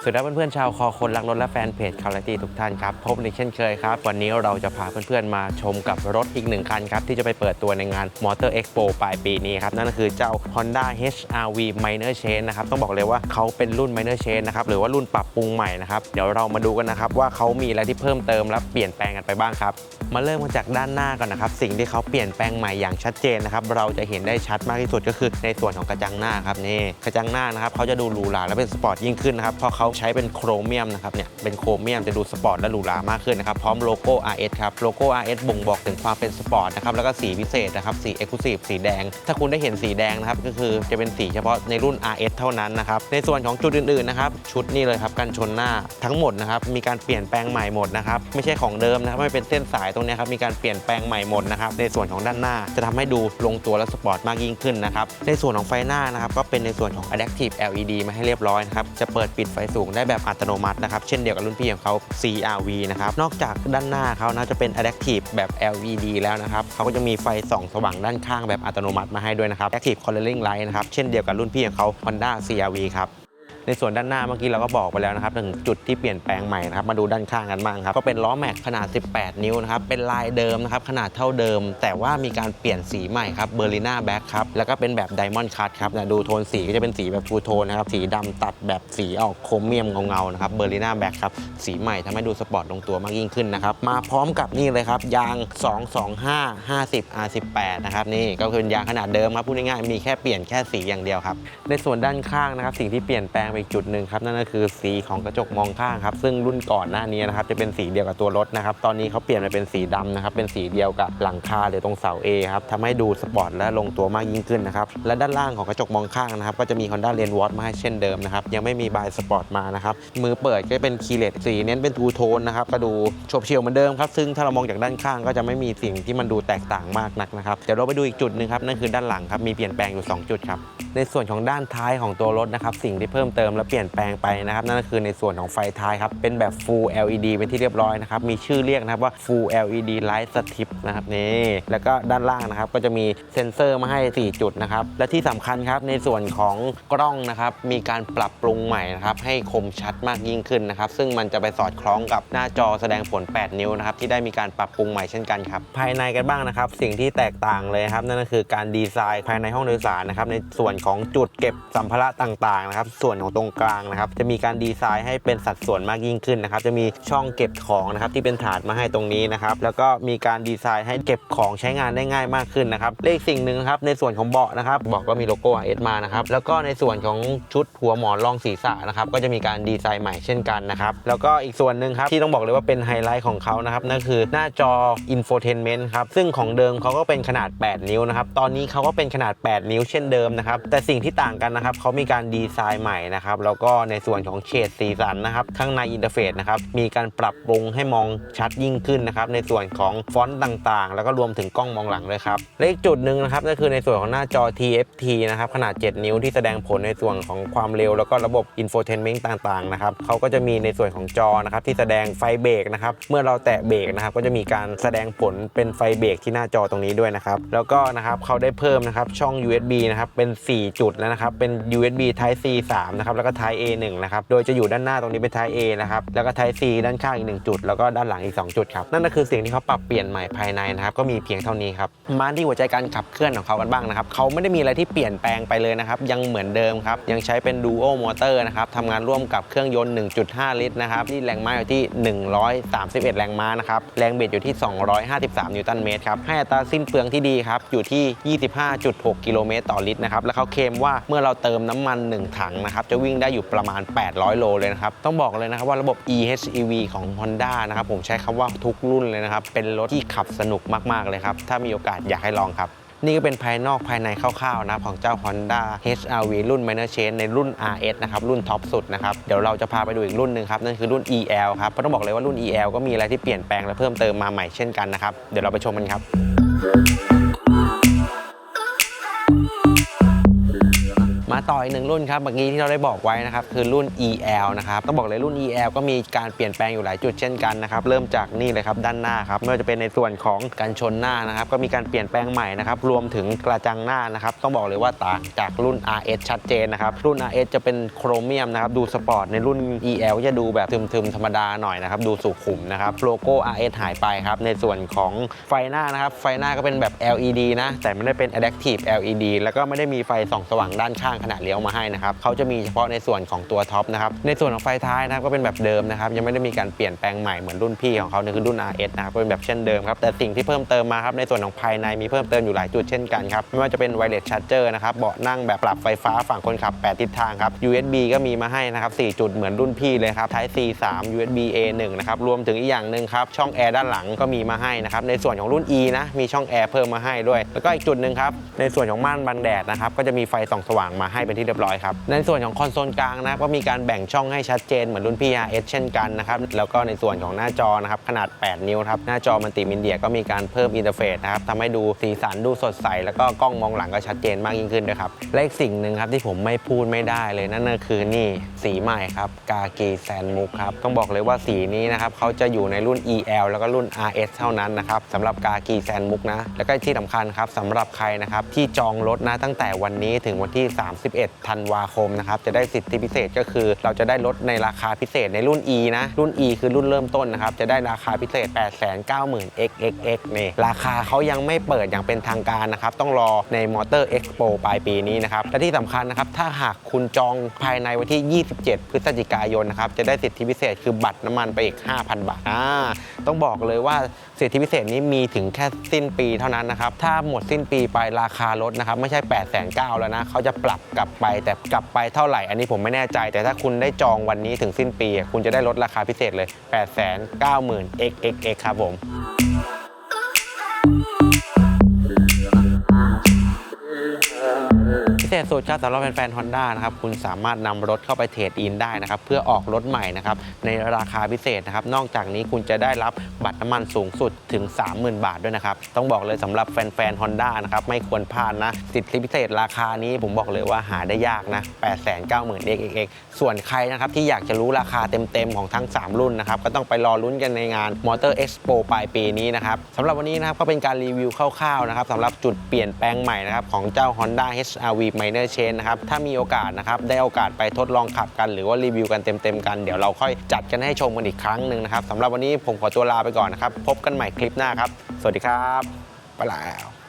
วัสดีครับเพื่อนๆชาวคอคนรักรถและแฟนเพจคาร์ตี้ทุกท่านครับ พบในเช่นเคยครับ วันนี้เราจะพาเพื่อนๆมาชมกับรถอีกหนึ่งคันครับ ที่จะไปเปิดตัวในงาน Motor Expo ปลายปีนี้ครับ นั่นก็คือเจ้า Honda HRV Minor Change นะครับ ต้องบอกเลยว่าเขาเป็นรุ่น Minor Change นะครับ หรือว่ารุ่นปรับปรุงใหม่นะครับ เดี๋ยวเรามาดูกันนะครับว่าเขามีอะไรที่เพิ่มเติมและเปลี่ยนแปลงกันไปบ้างครับมาเริ่มกันจากด้านหน้าก่อนนะครับสิ่งที่เขาเปลี่ยนแปลงใหม่อย่างชัดเจนนะครับเราจะเห็นได้ชัดมากที่สุดก็คือในส่วนของกระจังหน้าครับนี่กระจังหน้านะครับเขาจะดูหรูหราและเป็นสปอร์ตยิ่งขึ้นนะครับเพราะเขาใช้เป็นโครเมียมนะครับเนี่ยเป็นโครเมียมจะดูสปอร์ตและหรูหรามากขึ้นนะครับพร้อมโลโก้ RS ครับโลโก้ RS บ่งบอกถึงความเป็นสปอร์ตนะครับแล้วก็สีพิเศษนะครับสี Exclusive สีแดง ถ้าคุณได้เห็นสีแดงนะครับก็คือจะเป็นสีเฉพาะในรุ่น RS เท่านั้นนะครับในส่วนของจุดอื่นๆนะครับชุดนี่เลยครับกันชนหน้าทั้งหมดนะครับมีการเปลี่ยนแปลงใหม่หมดนะครับไม่ใช่ของเดิมนะครับไม่เป็นเส้นสายตรงนี้ครับมีการเปลี่ยนแปลงใหม่หมดนะครับในส่วนของด้านหน้าจะทำให้ดูลงตัวและสปอร์ตมากยิ่งขึ้นนะครับในส่วนของไฟหน้านะครับก็เป็นในส่วนของ Adaptive LED มาให้เรียบร้อยนะครับจะเปิดปิดไฟสูงได้แบบอัตโนมัตินะครับ เช่นเดียวกับรุ่นพี่ของเขา CRV นะครับ นอกจากด้านหน้าเขานะจะเป็น Adaptive แบบ LED แล้วนะครับเขาก็จะมีไฟส่องสว่างด้านข้างแบบอัตโนมัติมาให้ด้วยนะครับ Active Coloring Light นะครับ เช่นเดียวกับรุ่นพี่ของเขา Honda CRV ครับ ในส่วนด้านหน้าเมื่อกี้เราก็บอกไปแล้วนะครับถึงจุดที่เปลี่ยนแปลงใหม่นะครับมาดูด้านข้างกันบ้างครับก็เป็นล้อแม็กขนาด 18 นิ้วนะครับเป็นลายเดิมนะครับขนาดเท่าเดิม แต่ว่ามีการเปลี่ยนสีใหม่ครับเบอร์ลิน่าแบ็คครับแล้วก็เป็นแบบไดมอนด์คัตครับนะดูโทนสีก็จะเป็นสีแบบทูโทนนะครับสีดำตัดแบบสีออกโครเมียมเงาๆนะครับเบอร์ลิน่าแบ็คครับสีใหม่ทำให้ดูสปอร์ตลงตัวมากยิ่งขึ้นนะครับมาพร้อมกับนี่เลยครับยาง 225 50 R18 นะครับนี่ก็คือยางขนาดเดิมครับพูดง่ายๆมีแค่เปลี่ยนแค่สีอย่างเดียวครับในส่วนด้านข้างนะครับสิ่งที่เปลี่ยนแปลงไปอีกจุดหนึ่งครับนั่นก็คือสีของกระจกมองข้างครับซึ่งรุ่นก่อนหน้านี้นะครับจะเป็นสีเดียวกับตัวรถนะครับตอนนี้เขาเปลี่ยนมาเป็นสีดำนะครับเป็นสีเดียวกับหลังคาหรือตรงเสา A ครับทำให้ดูสปอร์ตและลงตัวมากยิ่งขึ้นนะครับและด้านล่างของกระจกมองข้างนะครับก็จะมี Honda l a n w a t มาให้เช่นเดิมนะครับยังไม่มีบายสปอร์ตมานะครับมือเปิดก็เป็นคีเลตสีเน้นเป็นทูโทนนะครับก็ดูโฉบเฉี่ยวเหมือนเดิมครับซึ่งถ้าเรามองจากด้านข้างก็จะไม่มีสิ่งที่มันดูแตกต่างมากนักนะครับเดี๋ยวเราไปดูอีกจุดหนึ่งครับนั่นคือด้านหลังครับมีเปลี่ยนแปลงอยู่สองจุดครับในส่วนของด้านท้ายของตัวรถนะครับสิ่งที่เพิ่มเติมและเปลี่ยนแปลงไปนะครับนั่นก็คือในส่วนของไฟท้ายครับเป็นแบบ Full LED เป็นที่เรียบร้อยนะครับมีชื่อเรียกนะครับว่า Full LED Light Strip นะครับนี่แล้วก็ด้านล่างนะครับก็จะมีเซ็นเซอร์มาให้ 4 จุดนะครับและที่สำคัญครับในส่วนของกล้องนะครับมีการปรับปรุงใหม่นะครับให้คมชัดมากยิ่งขึ้นนะครับซึ่งมันจะไปสอดคล้องกับหน้าจอแสดงผล 8 นิ้วนะครับที่ได้มีการปรับปรุงใหม่เช่นกันครับภายในกันบ้างนะครับสิ่งที่แตกต่างเลยครับนั่นก็คือการดีไซน์ภายในห้องโดยสารนะครับในส่วนของจุดเก็บสัมภาระต่างๆนะครับส่วนของตรงกลางนะครับ จะมีการดีไซน์ให้เป็นสัดส่วนมากยิ่งขึ้นนะครับ จะมีช่องเก็บของนะครับที่เป็นถาดมาให้ตรงนี้นะครับ แล้วก็มีการดีไซน์ให้เก็บของใช้งานได้ง่ายมากขึ้นนะครับเลขสิ่งหนึ่งครับในส่วนของเบาะนะครับเบาะก็มีโลโก้ RS มานะครับ แล้วก็ในส่วนของชุดหัวหมอนรองศีรษะนะครับ ก็จะมีการดีไซน์ใหม่เช่นกันนะครับ แล้วก็อีกส่วนหนึ่งครับที่ต้องบอกเลยว่าเป็นไฮไลท์ของเขานะครับนั่นคือหน้าจอ infotainment ครับซึ่งของเดิมเขาก็เป็นขนาด 8 นิ้วนะครับตอนนี้เขาก็เป็นขนาด 8 นิ้วเช่นเดิมนะครับแต่สิ่งที่ต่างกันนะครับเขามีการดีไซน์ใหม่นะครับแล้วก็ในส่วนของเฉดสีสันนะครับข้างในอินเทอร์เฟซนะครับมีการปรับปรุงให้มองชัดยิ่งขึ้นนะครับในส่วนของฟอนต์ต่างๆ แล้วก็รวมถึงกล้องมองหลังด้วยครับและอีกจุดหนึ่งนะครับนั่นคือในส่วนของหน้าจอ TFT นะครับขนาด 7 นิ้วที่แสดงผลในส่วนของความเร็ว แล้วก็ระบบ infotainment ต่างๆนะครับเขาก็จะมีในส่วนของจอนะครับที่แสดงไฟเบรกนะครับเมื่อเราแตะเบรกนะครับก็จะมีการแสดงผลเป็นไฟเบรกที่หน้าจอตรงนี้ด้วยนะครับแล้วก็นะครับเขาได้เพิ่มนะครับช่อง USB นะครับเป็น 4 จุดแล้วนะครับเป็น USB Type C 3นะครับแล้วก็ Type A 1 นะครับโดยจะอยู่ด้านหน้าตรงนี้เป็น Type A นะครับแล้วก็ Type C ด้านข้างอีก 1 จุด แล้วก็ด้านหลังอีก 2 จุดครับนั่นก็คือสิ่งที่เขาปรับเปลี่ยนใหม่ภายในนะครับก็มีเพียงเท่านี้ครับมาที่หัวใจการขับเคลื่อนของเขากันบ้างนะครับเขาไม่ได้มีอะไรที่เปลี่ยนแปลงไปเลยนะครับยังเหมือนเดิมครับยังใช้เป็น Duo Motor นะครับทำงานร่วมกับเครื่องยนต์ 1.5 ลิตรนะครับที่แรงม้าอยู่ที่ 131 แรงม้านะครับแรงเบิดอยู่ที่ 253 นิวตันเมตรครับให้อัตราสิ้นเปลืองที่ดีครับอยู่ที่ 25.6 กิโลเมตรต่อลิตรนะครับแล้วเขาเคลมว่าเมื่อเราเติมน้ำมัน 1 ถังนะครับจะวิ่งได้อยู่ประมาณ 800 โลเลยนะครับ ต้องบอกเลยนะครับว่าระบบ eHEV ของ Honda นะครับผมใช้คำว่าทุกรุ่นเลยนะครับ เป็นรถที่ขับสนุกมาก ๆ เลยครับ ถ้ามีโอกาสอยากให้ลองครับนี่ก็เป็นภายนอกภายในคร่าวๆนะของเจ้า Honda HRV รุ่น Minor Change ในรุ่น RS นะครับรุ่นท็อปสุดนะครับเดี๋ยวเราจะพาไปดูอีกรุ่นหนึ่งครับนั่นคือรุ่น EL ครับเพราะต้องบอกเลยว่ารุ่น EL ก็มีอะไรที่เปลี่ยนแปลงและเพิ่มเติมมาใหม่เช่นกันนะครับเดี๋ยวเราไปชมกันครับ ต่ออีกหนึ่งรุ่นครับเมื่อกี้ที่เราได้บอกไว้นะครับคือรุ่น EL นะครับต้องบอกเลยรุ่น EL ก็มีการเปลี่ยนแปลงอยู่หลายจุดเช่นกันนะครับเริ่มจากนี่เลยครับด้านหน้าครับไม่ว่าจะเป็นในส่วนของการชนหน้านะครับก็มีการเปลี่ยนแปลงใหม่นะครับรวมถึงกระจังหน้านะครับต้องบอกเลยว่าต่างจากรุ่น RS ชัดเจนนะครับรุ่น RS จะเป็นโครเมียมนะครับดูสปอร์ตในรุ่น EL จะดูแบบทึมๆธรรมดาหน่อยนะครับดูสุขุมนะครับโลโก้ RS หายไปครับในส่วนของไฟหน้านะครับไฟหน้าก็เป็นแบบ LED นะแต่ไม่ได้เป็น Adaptive LED แล้วก็ไม่ได้มีไฟส่องสว่างด้านข้างขณะเลี้ยวมาให้นะครับเขาจะมีเฉพาะในส่วนของตัวท็อปนะครับในส่วนของไฟท้ายนะครับก็เป็นแบบเดิมนะครับยังไม่ได้มีการเปลี่ยนแปลงใหม่เหมือนรุ่นพี่ของเขาเนี่ยคือรุ่น RS นะครับก็เป็นแบบเช่นเดิมครับแต่สิ่งที่เพิ่มเติมมาครับในส่วนของภายในมีเพิ่มเติมอยู่หลายจุดเช่นกันครับไม่ว่าจะเป็นไวเลสชาร์เจอร์นะครับเบาะนั่งแบบปรับไฟฟ้าฝั่งคนขับ 8 ทิศทางครับ USB ก็มีมาให้นะครับ4จุดเหมือนรุ่นพี่เลยครับ Type C 3 USB A 1นะครับรวมถึงอีกอย่างหนึ่งครับช่องแอร์ด้านหลังก็มีมาให้นะครับในส่วนของรุ่น E นะมีช่องแอร์เพิ่มมาให้ด้วย แล้วก็อีกจุดหนึ่งครับในส่วนของม่านบังแดดนะครับก็จะมีไฟส่องสว่างมาให้เป็นที่เรียบร้อยครับ ในส่วนของคอนโซลกลางนะก็มีการแบ่งช่องให้ชัดเจนเหมือนรุ่นพี่ RS เช่นกันนะครับ แล้วก็ในส่วนของหน้าจอนะครับขนาด 8 นิ้วครับ หน้าจอมัลติมีเดียก็มีการเพิ่มอินเทอร์เฟซนะครับทำให้ดูสีสันดูสดใส แล้วก็กล้องมองหลังก็ชัดเจนมากยิ่งขึ้นด้วยครับ และอีกสิ่งหนึ่งครับที่ผมไม่พูดไม่ได้เลยนั่นก็คือนี่สีใหม่ครับกากีแซนมุกครับต้องบอกเลยว่าสีนี้นะครับเขาจะอยู่ในรุ่น EL แล้วก็รุ่น RS เท่านั้นนะครับสำหรับกากีแซนมุกนะแล้วก็ที่สำคัญครับสำหรับใครนะครับที่จองรถนะตั้งแต่วันนี้ถึงวันที่31 ธันวาคมนะครับ จะได้สิทธิพิเศษก็คือ เราจะได้รถในราคาพิเศษในรุ่น E นะ รุ่น E คือรุ่นเริ่มต้นนะครับ จะได้ราคาพิเศษ 890,000 XXX นี่ราคาเขายังไม่เปิดอย่างเป็นทางการนะครับ ต้องรอในมอเตอร์เอ็กซ์โปปลายปีนี้นะครับ และที่สำคัญนะครับ ถ้าหากคุณจองภายในวันที่ 27 พฤศจิกายนนะครับ จะได้สิทธิพิเศษคือบัตรน้ำมันไปอีก 5,000 บาทอ่าต้องบอกเลยว่าสิทธิพิเศษนี้มีถึงแค่สิ้นปีเท่านั้นนะครับ ถ้าหมดสิ้นปีไปราคารถนะครับ ไม่ใช่ 8 9 0 0 0แล้วนะ เขาจะปรับกลับไป แต่กลับไปเท่าไหร่ อันนี้ผมไม่แน่ใจ แต่ถ้าคุณได้จองวันนี้ถึงสิ้นปี คุณจะได้ลดราคาพิเศษเลย 8 9 0 0 0 0 XXX ครับผม เศษสุดครับสำหรับแฟนๆ Honda นะครับคุณสามารถนำรถเข้าไปเทรดอินได้นะครับเพื่อออกรถใหม่นะครับในราคาพิเศษนะครับนอกจากนี้คุณจะได้รับบัตรน้ำมันสูงสุดถึง 30,000 บาทด้วยนะครับต้องบอกเลยสำหรับแฟนๆ Honda นะครับไม่ควรพลาดนะสิทธิพิเศษราคานี้ผมบอกเลยว่าหาได้ยากนะ890,000 XXX ส่วนใครนะครับที่อยากจะรู้ราคาเต็มๆ ของทั้ง 3 รุ่นนะครับก็ต้องไปรอลุ้นกันในงาน Motor Expo ปลายปีนี้นะครับสำหรับวันนี้นะครับก็เป็นการรีวิวคร่าวๆนะครับสำหรับจุดเปลี่ยนแปลงใหม่นะครับของเจ้า Honda HR-V Minor Change นะครับ ถ้ามีโอกาสนะครับ ได้โอกาสไปทดลองขับกันหรือว่ารีวิวกันเต็มๆกัน เดี๋ยวเราค่อยจัดกันให้ชมกันอีกครั้งหนึ่งนะครับสำหรับวันนี้ผมขอตัวลาไปก่อนนะครับ พบกันใหม่คลิปหน้าครับ สวัสดีครับไปแล้ว